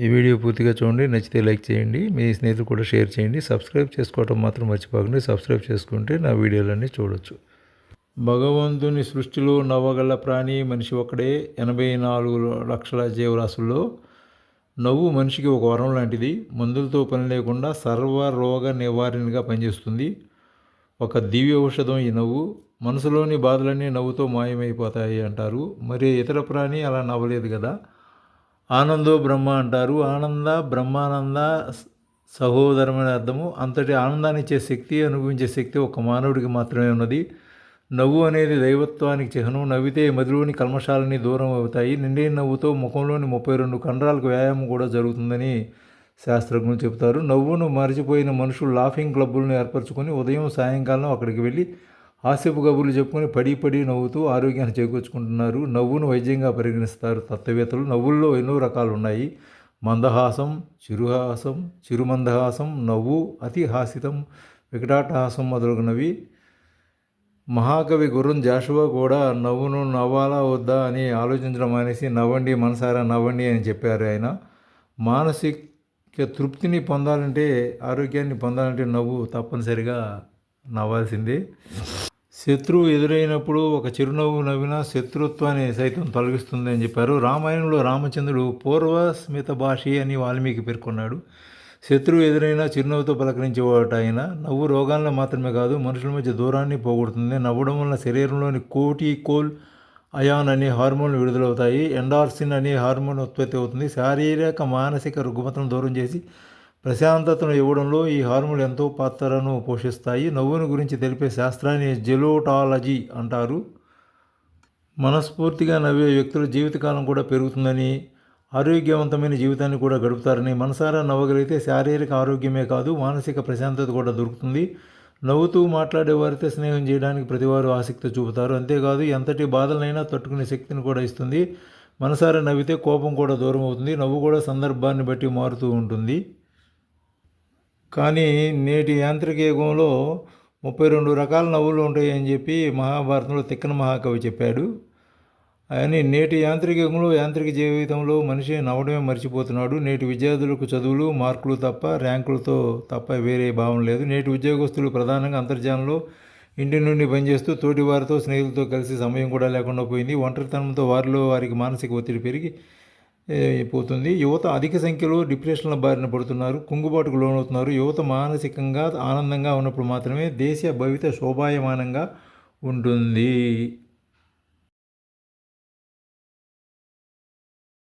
ఈ వీడియో పూర్తిగా చూడండి నచ్చితే లైక్ చేయండి మీ స్నేహితులు కూడా షేర్ చేయండి సబ్స్క్రైబ్ చేసుకోవటం మాత్రం మర్చిపోకండి సబ్స్క్రైబ్ చేసుకుంటే నా వీడియోలన్నీ చూడొచ్చు. భగవంతుని సృష్టిలో నవ్వగల ప్రాణి మనిషి ఒక్కడే ఎనభై నాలుగు లక్షల జీవరాశుల్లో నవ్వు మనిషికి ఒక వరం లాంటిది. మందులతో పని లేకుండా సర్వ రోగ నివారణగా పనిచేస్తుంది. ఒక దివ్య ఔషధం ఈ నవ్వు. మనసులోని బాధలన్నీ నవ్వుతో మాయమైపోతాయి అంటారు. మరి ఇతర ప్రాణి అలా నవ్వలేదు కదా? ఆనందో బ్రహ్మ అంటారు. ఆనంద బ్రహ్మానంద సహోదరమైన అర్థము. అంతటి ఆనందాన్ని ఇచ్చే శక్తి అనుభవించే శక్తి ఒక మానవుడికి మాత్రమే ఉన్నది. నవ్వు అనేది దైవత్వానికి చిహ్నం. నవ్వితే మదిలోని కల్మషాలని దూరం అవుతాయి. నిండే నవ్వుతో ముఖంలోని ముప్పై రెండు కండరాలకు వ్యాయామం కూడా జరుగుతుందని శాస్త్రజ్ఞులు చెబుతారు. నవ్వును మరచిపోయిన మనుషులు లాఫింగ్ క్లబ్బులను ఏర్పరచుకొని ఉదయం సాయంకాలం అక్కడికి వెళ్ళి హాస్యపు కబుర్లు చెప్పుకొని పడి పడి నవ్వుతూ ఆరోగ్యాన్ని చేకూర్చుకుంటున్నారు. నవ్వును వైద్యంగా పరిగణిస్తారు. తత్వవేత్తలు నవ్వుల్లో ఎన్నో రకాలు ఉన్నాయి మందహాసం చిరుహాసం చిరుమందహాసం నవ్వు అతిహాసితం వికటాటహాసం మొదలగునవి. మహాకవి గుర్రం జాషువా కూడా నవ్వును నవ్వాలా వద్దా అని ఆలోచించడం మానేసి నవ్వండి మనసారా నవ్వండి అని చెప్పారు ఆయన. మానసిక తృప్తిని పొందాలంటే ఆరోగ్యాన్ని పొందాలంటే నవ్వు తప్పనిసరిగా నవ్వాల్సిందే. శత్రువు ఎదురైనప్పుడు ఒక చిరునవ్వు నవ్వినా శత్రుత్వాన్ని సైతం తొలగిస్తుంది అని చెప్పారు. రామాయణంలో రామచంద్రుడు పూర్వ స్మిత భాషి అని వాల్మీకి పేర్కొన్నాడు. శత్రువు ఎదురైనా చిరునవ్వుతో పలకరించేవాడు ఆయన. నవ్వు రోగాలను మాత్రమే కాదు మనుషుల మధ్య దూరాన్ని పోగొడుతుంది. నవ్వడం వల్ల శరీరంలోని కోటి కోల్ అయాన్ అనే హార్మోన్లు విడుదలవుతాయి. ఎండార్సిన్ అనే హార్మోన్ ఉత్పత్తి అవుతుంది. శారీరక మానసిక రుగ్మతను దూరం చేసి ప్రశాంతతను ఇవ్వడంలో ఈ హార్మోన్లు ఎంతో పాత్రను పోషిస్తాయి. నవ్వును గురించి తెలిపే శాస్త్రాన్ని జెలోటాలజీ అంటారు. మనస్ఫూర్తిగా నవ్వే వ్యక్తుల జీవితకాలం కూడా పెరుగుతుందని ఆరోగ్యవంతమైన జీవితాన్ని కూడా గడుపుతారని మనసారా నవ్వగలిగితే శారీరక ఆరోగ్యమే కాదు మానసిక ప్రశాంతత కూడా దొరుకుతుంది. నవ్వుతూ మాట్లాడే వారితో స్నేహం చేయడానికి ప్రతివారు ఆసక్తి చూపుతారు. అంతేకాదు ఎంతటి బాధలైనా తట్టుకునే శక్తిని కూడా ఇస్తుంది. మనసారా నవ్వితే కోపం కూడా దూరం అవుతుంది నవ్వు కూడా సందర్భాన్ని బట్టి మారుతూ ఉంటుంది. కానీ నేటి యాంత్రిక యుగంలో ముప్పై రెండు రకాల నవ్వులు ఉంటాయని చెప్పి మహాభారతంలో తిక్కన మహాకవి చెప్పాడు. అని నేటి యాంత్రిక యుగంలో యాంత్రిక జీవితంలో మనిషి నవ్వడమే మర్చిపోతున్నాడు. నేటి విద్యార్థులకు చదువులు మార్కులు తప్ప ర్యాంకులతో తప్ప వేరే భావం లేదు. నేటి ఉద్యోగస్తులు ప్రధానంగా అంతర్జాలంలో ఇంటి నుండి పనిచేస్తూ తోటి వారితో స్నేహితులతో కలిసి సమయం కూడా లేకుండా పోయింది. ఒంటరితనంతో వారిలో వారికి మానసిక ఒత్తిడి పెరిగి పోతుంది. యువత అధిక సంఖ్యలో డిప్రెషన్ల బారిన పడుతున్నారు కుంగుబాటుకు లోనవుతున్నారు. యువత మానసికంగా ఆనందంగా ఉన్నప్పుడు మాత్రమే దేశ భవిత శోభాయమానంగా ఉంటుంది.